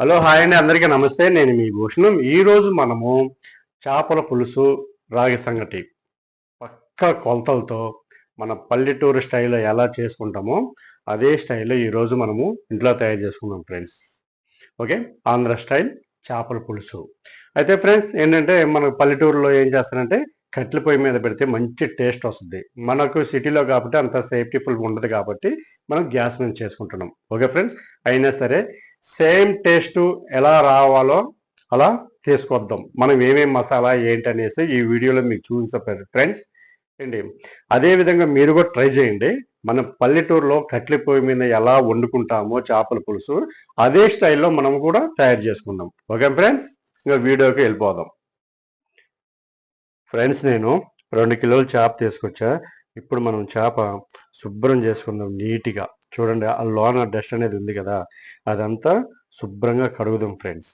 Hello hi అండి. అందరికీ నమస్తే. నేను మీ భూషణం. ఈరోజు మనము చేపల పులుసు రాగి సంగటి పక్క కొలతలతో మన పల్లెటూరు స్టైల్లో ఎలా చేసుకుంటామో అదే స్టైల్లో ఈరోజు మనము ఇంట్లో తయారు చేసుకున్నాం ఫ్రెండ్స్. ఓకే? ఆంధ్ర స్టైల్ చేపల పులుసు. అయితే ఫ్రెండ్స్ ఏంటంటే మన పల్లెటూరులో ఏం చేస్తారంటే కట్టెల పొయ్యి మీద పెడితే మంచి టేస్ట్ వస్తుంది. మనకు సిటీలో కాబట్టి అంత సేఫ్టీ ఫుల్ ఉండదు కాబట్టి మనం గ్యాస్ మీద చేసుకుంటున్నాం. Okay friends? అయినా సరే సేమ్ టేస్ట్ ఎలా రావాలో అలా తీసుకొద్దాం మనం ఏమేం మసాలా ఏంటి ఈ వీడియోలో మీకు చూపించారు ఫ్రెండ్స్ అండి. అదేవిధంగా మీరు కూడా ట్రై చేయండి. మనం పల్లెటూరులో కట్ల పొయ్యి మీద ఎలా వండుకుంటామో చేపల పులుసు అదే స్టైల్లో మనం కూడా తయారు చేసుకుందాం. Okay friends? ఇంకా వీడియోకి వెళ్ళిపోదాం. ఫ్రెండ్స్ నేను రెండు కిలోలు చేప తీసుకొచ్చా. ఇప్పుడు మనం చేప శుభ్రం చేసుకుందాం నీట్గా. చూడండి ఆ లోన డస్ట్ అనేది ఉంది కదా అదంతా శుభ్రంగా కడుగుదాం ఫ్రెండ్స్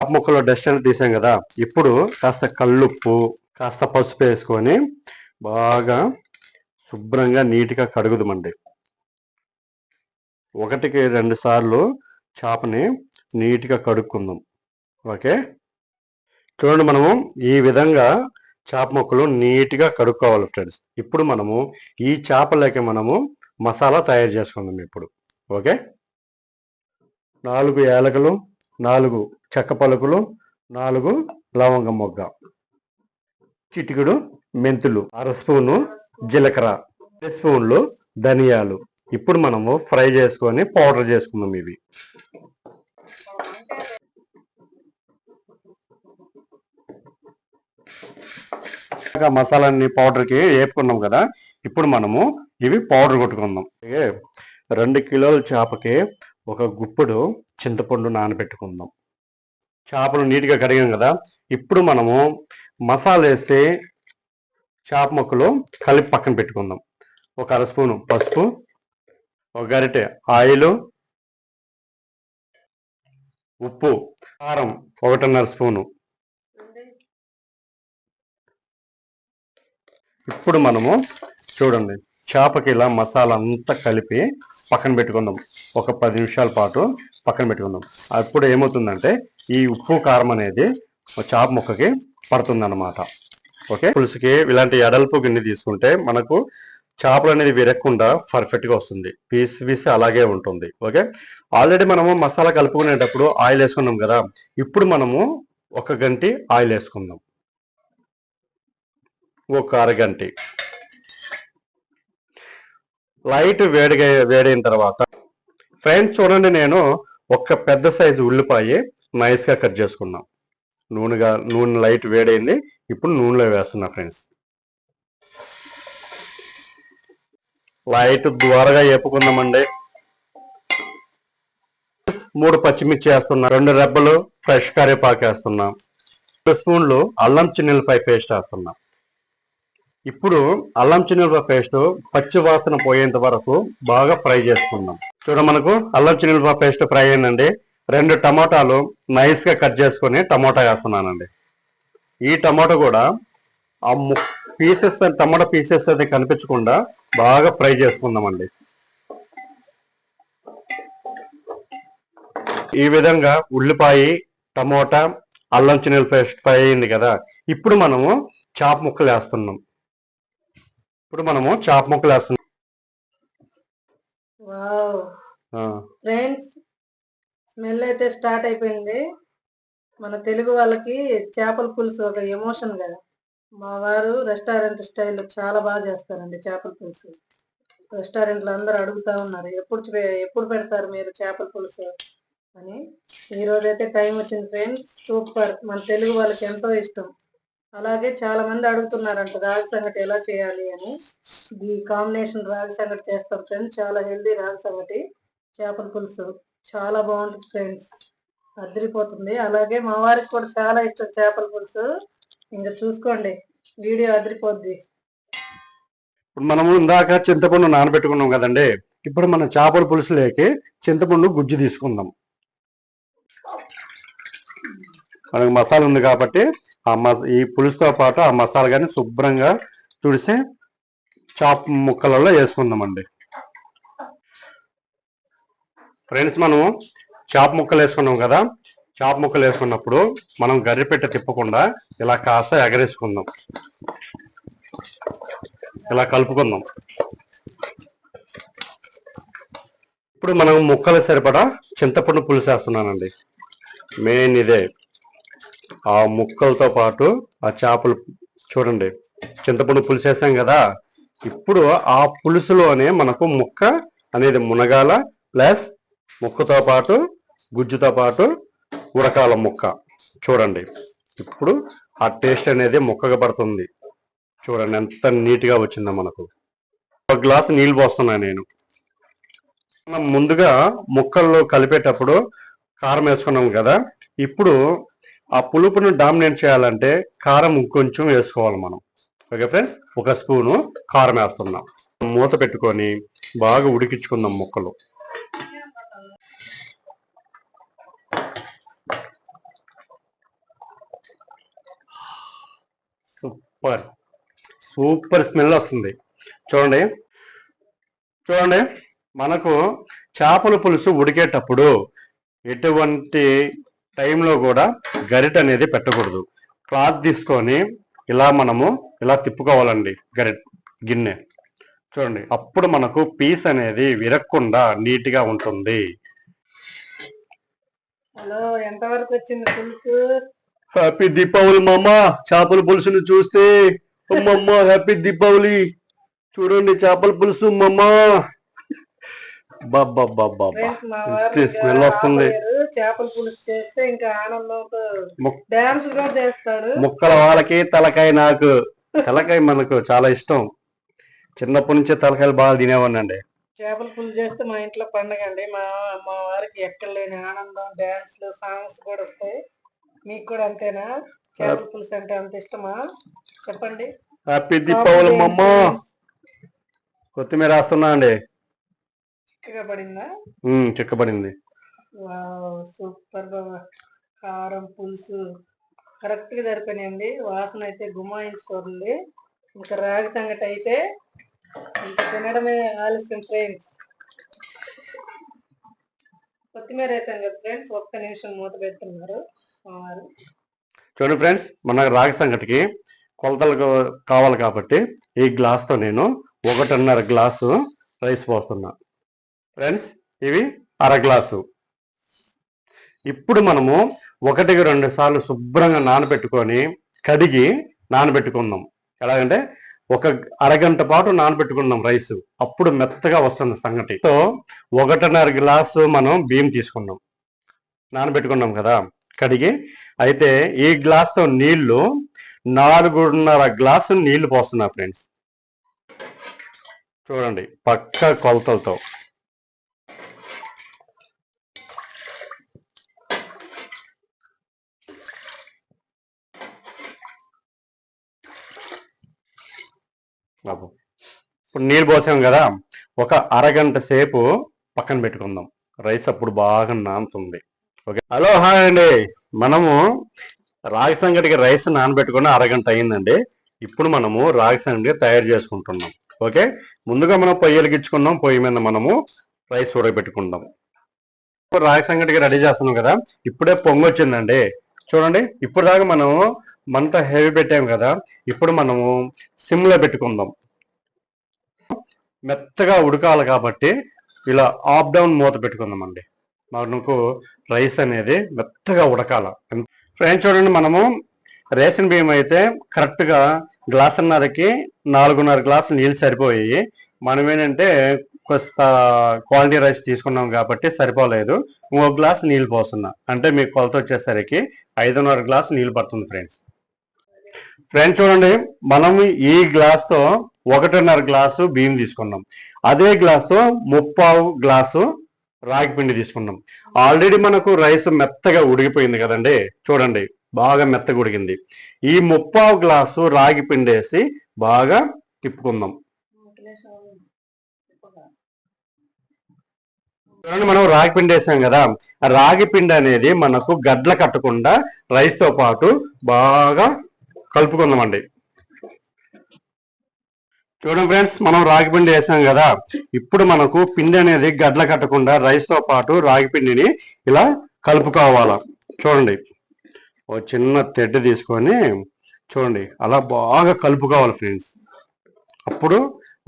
చేప మొక్కలో డస్ట్ అనేది తీసాం కదా ఇప్పుడు కాస్త కళ్ళుప్పు కాస్త పసుపు వేసుకొని బాగా శుభ్రంగా నీట్గా కడుగుదామండి. ఒకటికి రెండు సార్లు చేపని నీట్గా కడుక్కుందాం. ఓకే? చూడండి మనము ఈ విధంగా చేప ముక్కలు నీట్గా కడుక్కోవాలి ఫ్రెండ్స్ ఇప్పుడు మనము ఈ చేపలకి మనము మసాలా తయారు చేసుకుందాం ఇప్పుడు. ఓకే? నాలుగు ఏలకలు నాలుగు చెక్క పలుకులు నాలుగు లవంగ మొగ్గ. చిటికెడు మెంతులు అర స్పూను జీలకర్ర స్పూన్లు ధనియాలు. ఇప్పుడు మనము ఫ్రై చేసుకొని పౌడర్ చేసుకుందాం ఇవి. మసాలాన్ని పౌడర్కి వేపుకున్నాం కదా ఇప్పుడు మనము ఇవి పౌడర్ కొట్టుకుందాం. అలాగే రెండు కిలోల చేపకి ఒక గుప్పుడు చింతపండు నానబెట్టుకుందాం. చేపలు నీట్గా కడిగాం కదా ఇప్పుడు మనము మసాలా వేసి చేప ముక్కలు కలిపి పక్కన పెట్టుకుందాం. ఒక అర స్పూను పసుపు ఒక గరిటె ఆయిల్ ఉప్పు కారం ఒకటిన్నర స్పూను. ఇప్పుడు మనము చూడండి చేపకి ఇలా మసాలా అంతా కలిపి పక్కన పెట్టుకుందాం. ఒక పది నిమిషాల పాటు పక్కన పెట్టుకుందాం. అప్పుడు ఏమవుతుందంటే ఈ ఉప్పు కారం అనేది చేప ముక్కకి పడుతుంది ఓకే? పులుసుకి ఇలాంటి ఎడల్పు గిన్నె తీసుకుంటే మనకు చేపలు అనేది విరగకుండా పర్ఫెక్ట్గా వస్తుంది. పీస్ పీస్ అలాగే ఉంటుంది. ఓకే? ఆల్రెడీ మనము మసాలా కలుపుకునేటప్పుడు ఆయిల్ వేసుకున్నాం కదా ఇప్పుడు మనము ఒక గంటి ఆయిల్ వేసుకుందాం. ఒక అరగంటి. లైట్ వేడిగా వేడైన తర్వాత ఫ్రెండ్స్ చూడండి నేను ఒక పెద్ద సైజు ఉల్లిపాయ నైస్గా కట్ చేసుకున్నాం. నూనెగా నూనె లైట్ వేడైంది. ఇప్పుడు నూనెలో వేస్తున్నా ఫ్రెండ్స్. లైట్ ద్వారగా వేపుకుందామండి మూడు పచ్చిమిర్చి వేస్తున్నా రెండు రెబ్బలు ఫ్రెష్ కరివేపాకు వేస్తున్నాం రెండు స్పూన్లు అల్లం చిన్నెలపై పేస్ట్ వేస్తున్నాం. ఇప్పుడు అల్లం చిన్నెలపై పేస్ట్ పచ్చి వాసన పోయేంత వరకు బాగా ఫ్రై చేసుకుందాం. చూడ మనకు అల్లం చిన్నెలపై పేస్ట్ ఫ్రై అయిందండి. రెండు టమాటాలు నైస్గా కట్ చేసుకొని టమాటా వేస్తున్నానండి. ఈ టమాటా కూడా ఆ పీసెస్ టమాటా పీసెస్ అది కనిపించకుండా బాగా ఫ్రై చేసుకుందామండి. ఈ విధంగా ఉల్లిపాయ టమోటా అల్లం చిన్నెల పేస్ట్ ఫ్రై అయింది కదా. ఇప్పుడు మనము చాప ముక్కలు వేస్తున్నాం. ఇప్పుడు మనము చాప ముక్కలు వేస్తున్నాం. ఫ్రెండ్స్ స్మెల్ అయితే స్టార్ట్ అయిపోయింది. మన తెలుగు వాళ్ళకి చేపల పులుసు ఒక ఎమోషన్ కదా. మా వారు రెస్టారెంట్ స్టైల్లో చాలా బాగా చేస్తారండి చేపల పులుసు. రెస్టారెంట్లో అందరూ అడుగుతా ఉన్నారు ఎప్పుడు ఎప్పుడు పెడతారు మీరు చేపల పులుసు? అని. ఈ రోజైతే టైం వచ్చింది ఫ్రెండ్స్. సూపర్. మన తెలుగు వాళ్ళకి ఎంతో ఇష్టం. అలాగే చాలా మంది అడుగుతున్నారంట రాగి సంగటి ఎలా చేయాలి అని. ఈ కాంబినేషన్ రాగి సంగటి చేస్తాం ఫ్రెండ్స్ చాలా హెల్దీ రాగి సంగటి. చేపల పులుసు చాలా బాగుంటుంది ఫ్రెండ్స్ అదిరిపోతుంది. అలాగే మా వారికి కూడా చాలా ఇష్టం చేపల పులుసు. ఇంకా చూసుకోండి వీడియో అదిరిపోద్ది. ఇప్పుడు మనము ఇందాక చింతపండు నానబెట్టుకున్నాం కదండి ఇప్పుడు మనం చేపల పులుసులోకి చింతపండు గుజ్జు తీసుకుందాం. మనకు మసాలా ఉంది కాబట్టి ఆ మస ఈ పులుసుతో పాటు ఆ మసాలా కానీ శుభ్రంగా తుడిసి చాప్ ముక్కలలో వేసుకుందామండి. ఫ్రెండ్స్ మనము చాప్ ముక్కలు వేసుకున్నాం కదా చాప్ ముక్కలు వేసుకున్నప్పుడు మనం గర్రె పెట్ట తిప్పకుండా ఇలా కాస్త ఎగరేసుకుందాం. ఇలా కలుపుకుందాం. ఇప్పుడు మనం ముక్కలు సరిపడా చింతపండు పులుసు వేస్తున్నానండి. మెయిన్ ఇదే. ఆ ముక్కలతో పాటు ఆ చేపలు చూడండి. చింతపండు పులుసు వేసాం కదా. ఇప్పుడు ఆ పులుసులోనే మనకు ముక్క అనేది మునగాల ప్లస్ ముక్కతో పాటు గుజ్జుతో పాటు ఉడకాల ముక్క. చూడండి. ఇప్పుడు ఆ టేస్ట్ అనేది ముక్కగా పడుతుంది. చూడండి ఎంత నీట్గా వచ్చిందో మనకు. ఒక గ్లాస్ నీళ్ళు పోస్తున్నాను నేను. మనం ముందుగా ముక్కల్లో కలిపేటప్పుడు కారం వేసుకున్నాం కదా. ఇప్పుడు ఆ పులుపును డామినేట్ చేయాలంటే కారం ఇంకొంచెం వేసుకోవాలి మనం. Okay friends? ఒక స్పూను కారం వేస్తున్నాం. మూత పెట్టుకొని బాగా ఉడికించుకుందాం ముక్కలు. సూపర్. సూపర్ స్మెల్ వస్తుంది. చూడండి. చూడండి. మనకు చేపల పులుసు ఉడికేటప్పుడు ఎటువంటి టైంలో కూడా గరిట అనేది పెట్టకూడదు. క్లాత్ తీసుకొని ఇలా మనము ఇలా తిప్పుకోవాలండి గరిట గిన్నె. చూడండి అప్పుడు మనకు పీస్ అనేది విరక్కుండా నీట్గా ఉంటుంది. హలో ఎంతవరకు వచ్చింది పులుసు హ్యాపీ దీపావళి మామ చేపల పులుసుని చూస్తే. అమ్మమ్మ హ్యాపీ దీపావళి. చూడండి చేపల పులుసు మా స్మెల్ వస్తుంది. చేపల పులుసు చేస్తే ఇంకా ఆనందంతో డాన్స్ కూడా చేస్తాడు. ముక్కల వాళ్ళకి తలకాయ నాకు. తలకాయ మనకు చాలా ఇష్టం. చిన్నప్పటి నుంచే తలకాయలు బాగా తినేవాడినండి. చేపల పులుసు చేస్తే మా ఇంట్లో పండగ అండి. మా మా వారికి ఎక్కడ లేని ఆనందం డాన్స్లు సాంగ్స్ కూడా వస్తాయి. మీకు కూడా అంతేనా? చేపల పులుసు అంటే అంత ఇష్టమా? చెప్పండి. హ్యాపీ దీపావళి మమ్మ కొత్తిమీర వేస్తున్నా అండి. చిక్కబడింది? వావ్ సూపర్ బాబా. కారం పులుసు. కరెక్ట్గా సరిపోయినాయండి వాసన అయితే గుమాయించుకోండి. ఇంకా రాగి సంగటి అయితే ఇంకా తినడమే ఆలస్యం ఫ్రెండ్స్. కొత్తిమీర వేసాం కదా ఫ్రెండ్స్. ఒక్క నిమిషం మూత పెడుతున్నారు. చూడండి ఫ్రెండ్స్ మన రాగి సంగటికి కొలతలు కావాలి కాబట్టి ఈ గ్లాస్తో నేను ఒకటిన్నర గ్లాసు రైస్ పోస్తున్నా. ఫ్రెండ్స్ ఇవి అర గ్లాసు. ఇప్పుడు మనము ఒకటికి రెండు సార్లు శుభ్రంగా నానబెట్టుకొని కడిగి నానబెట్టుకుందాం. ఎలాగంటే ఒక అరగంట పాటు నానబెట్టుకుందాం రైస్. అప్పుడు మెత్తగా వస్తుంది సంగటి. సో ఒకటిన్నర గ్లాసు మనం బియ్యం తీసుకున్నాం. నానబెట్టుకున్నాం కదా. కడిగి అయితే ఈ గ్లాస్తో నీళ్ళు నాలుగున్నర గ్లాసు నీళ్ళు పోస్తున్నా ఫ్రెండ్స్. చూడండి పక్క కొలతలతో. ఇప్పుడు నీళ్ళు పోసాం కదా ఒక అరగంట సేపు పక్కన పెట్టుకుందాం. రైస్ అప్పుడు బాగా నానుతుంది. ఓకే? హలో హాయ్ అండి. మనము రాగి సంగటికి రైస్ నానబెట్టుకుని అరగంట అయిందండి. ఇప్పుడు మనము రాగి సంగటి తయారు చేసుకుంటున్నాం. ఓకే? ముందుగా మనం పొయ్యి వెలిగించుకున్నాం పొయ్యి మీద మనము రైస్ ఉడకబెట్టుకుందాం. రాగి సంగటికి రెడీ చేస్తున్నాం కదా ఇప్పుడే పొంగు వచ్చిందండి చూడండి ఇప్పుడు దాకా మనము మంట హెవీ పెట్టాం కదా ఇప్పుడు మనము సిమ్లో పెట్టుకుందాం. మెత్తగా ఉడకాలి కాబట్టి ఇలా ఆప్ డౌన్ మూత పెట్టుకుందామండి మనకు రైస్ అనేది మెత్తగా ఉడకాల. ఫ్రెండ్స్ చూడండి మనము రేషన్ బియ్యం అయితే కరెక్ట్గా గ్లాసున్నరకి నాలుగున్నర గ్లాసులు నీళ్ళు సరిపోయాయి. మనం ఏంటంటే కొంత క్వాలిటీ రైస్ తీసుకున్నాం కాబట్టి సరిపోలేదు. ఇంకో గ్లాస్ నీళ్ళు పోస్తున్నా. అంటే మీకు కొలత వచ్చేసరికి ఐదున్నర గ్లాస్ నీళ్ళు పడుతుంది ఫ్రెండ్స్. ఫ్రెండ్స్ చూడండి మనం ఈ గ్లాస్తో ఒకటిన్నర గ్లాసు బియ్యం తీసుకున్నాం. అదే గ్లాస్తో ముప్పావు గ్లాసు రాగి పిండి తీసుకున్నాం. ఆల్రెడీ మనకు రైస్ మెత్తగా ఉడిగిపోయింది కదండి. చూడండి బాగా మెత్తగా ఉడిగింది ఈ ముప్పావు గ్లాసు రాగి పిండి వేసి బాగా తిప్పుకుందాం. చూడండి మనం రాగి పిండి వేసాం కదా. రాగి పిండి అనేది మనకు గడ్ల కట్టకుండా రైస్తో పాటు బాగా కలుపుకుందామండి. చూడండి ఫ్రెండ్స్ మనం రాగి పిండి వేసాం కదా. ఇప్పుడు మనకు పిండి అనేది గడ్ల కట్టకుండా రైస్తో పాటు రాగి పిండిని ఇలా కలుపుకోవాలా. చూడండి. ఓ చిన్న తెడ్డు తీసుకొని చూడండి అలా బాగా కలుపుకోవాలి ఫ్రెండ్స్. అప్పుడు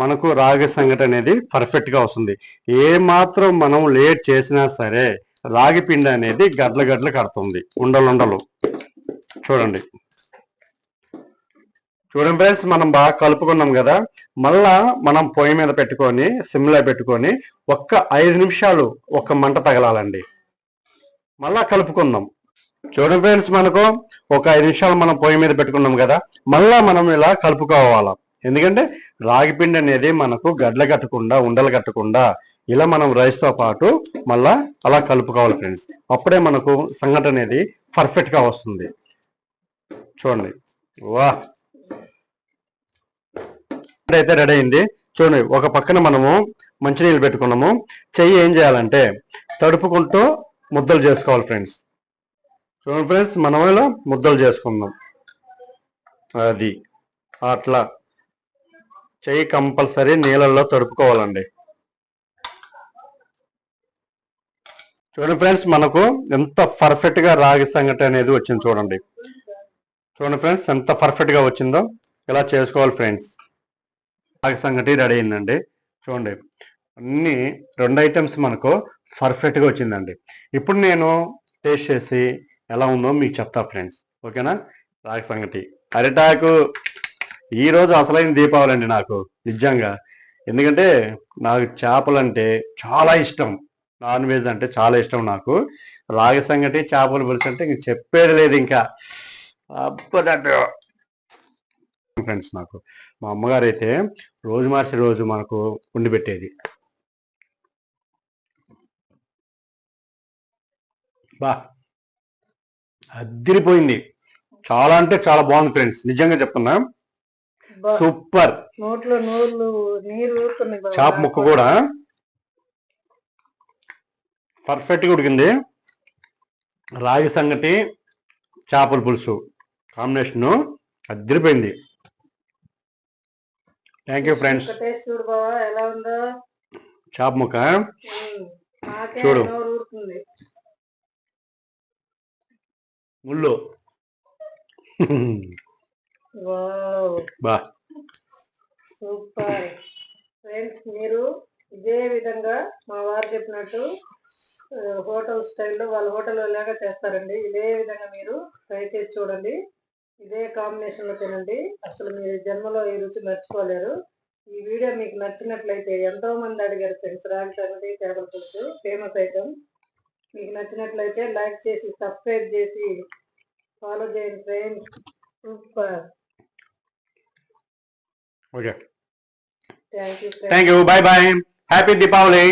మనకు రాగి సంగటి అనేది పర్ఫెక్ట్గా వస్తుంది. ఏ మాత్రం మనం లేట్ చేసినా సరే రాగి పిండి అనేది గడ్ల గడ్ల కడుతుంది. ఉండలుండలు చూడండి. చూడండి ఫ్రెండ్స్ మనం బాగా కలుపుకున్నాం కదా. మళ్ళా మనం పొయ్యి మీద పెట్టుకొని సిమ్లో పెట్టుకొని ఒక్క ఐదు నిమిషాలు ఒక మంట తగలాలండి. మళ్ళా కలుపుకుందాం. చూడండి ఫ్రెండ్స్ మనకు ఒక ఐదు నిమిషాలు మనం పొయ్యి మీద పెట్టుకున్నాం కదా. మళ్ళా మనం ఇలా కలుపుకోవాలా? ఎందుకంటే రాగి పిండి అనేది మనకు గడ్ల కట్టకుండా ఉండలు కట్టకుండా ఇలా మనం రైస్తో పాటు మళ్ళా అలా కలుపుకోవాలి ఫ్రెండ్స్. అప్పుడే మనకు సంఘటన అనేది పర్ఫెక్ట్గా వస్తుంది. చూడండి. వా అయితే రెడీ అయింది. చూడండి ఒక పక్కన మనము మంచినీళ్ళు పెట్టుకున్నాము. చెయ్యి ఏం చేయాలంటే తడుపుకుంటూ ముద్దలు చేసుకోవాలి ఫ్రెండ్స్ చూడండి ఫ్రెండ్స్ మనం ఇలా ముద్దలు చేసుకుందాం. అది అట్లా. చెయ్యి కంపల్సరీ నీళ్ళల్లో తడుపుకోవాలండి. చూడండి ఫ్రెండ్స్ మనకు ఎంత పర్ఫెక్ట్గా రాగి సంగటి అనేది వచ్చింది చూడండి. చూడండి ఫ్రెండ్స్ ఎంత పర్ఫెక్ట్గా వచ్చిందో ఇలా చేసుకోవాలి ఫ్రెండ్స్ రాగి సంగటి రెడీ అయిందండి. చూడండి అన్ని రెండు ఐటమ్స్ మనకు పర్ఫెక్ట్గా వచ్చిందండి. ఇప్పుడు నేను టేస్ట్ చేసి ఎలా ఉందో మీకు చెప్తా ఫ్రెండ్స్ ఓకేనా? రాగి సంగటి అరిటాకు ఈ రోజు అసలైన దీపావళి అండి నాకు నిజంగా. ఎందుకంటే నాకు చేపలంటే చాలా ఇష్టం. నాన్ వెజ్ అంటే చాలా ఇష్టం నాకు. రాగి సంగటి చేపలు పులుసు అంటే ఇంక చెప్పేది లేదు ఇంకా. అబ్బా ఫ్రెండ్స్ నాకు మా అమ్మగారు అయితే రోజు మార్చి రోజు మనకు ఉండి పెట్టేది. బా! అద్దిరిపోయింది. చాలా అంటే చాలా బాగుంది ఫ్రెండ్స్. నిజంగా చెప్తున్నా. సూపర్. నోట్లో నీరు. చాప్ ముక్క కూడా పర్ఫెక్ట్గా ఉడికింది. రాగి సంగటి చేపల పులుసు కాంబినేషన్ అదిరిపోయింది థ్యాంక్ యూ ఫ్రెండ్స్ చూడు బావా ఎలా ఉందో? చేప ముక్క? నాకే చూడు. ముళ్ళు. వావ్. బా. సూపర్. ఫ్రెండ్స్ మీరు ఇదే విధంగా మా వారు చెప్పినట్టు హోటల్ స్టైల్లో వాళ్ళ హోటల్ లాగా చేస్తారండి. ఇదే విధంగా మీరు ట్రై చేసి చూడండి. ఇదే కాంబినేషన్లో తినండి. అసలు మీరు జన్మలో ఈ రుచి మర్చిపోలేరు. ఈ వీడియో మీకు నచ్చినట్లయితే ఎంతో మంది అడిగారు ఫ్రెండ్స్. రాగి సంగతి చేపల పులుసు ఫేమస్ ఐటమ్ మీకు నచ్చినట్లయితే లైక్ చేసి సబ్స్క్రైబ్ చేసి ఫాలో చేయండి friends. Super okay thank you thank you bye bye happy Deepavali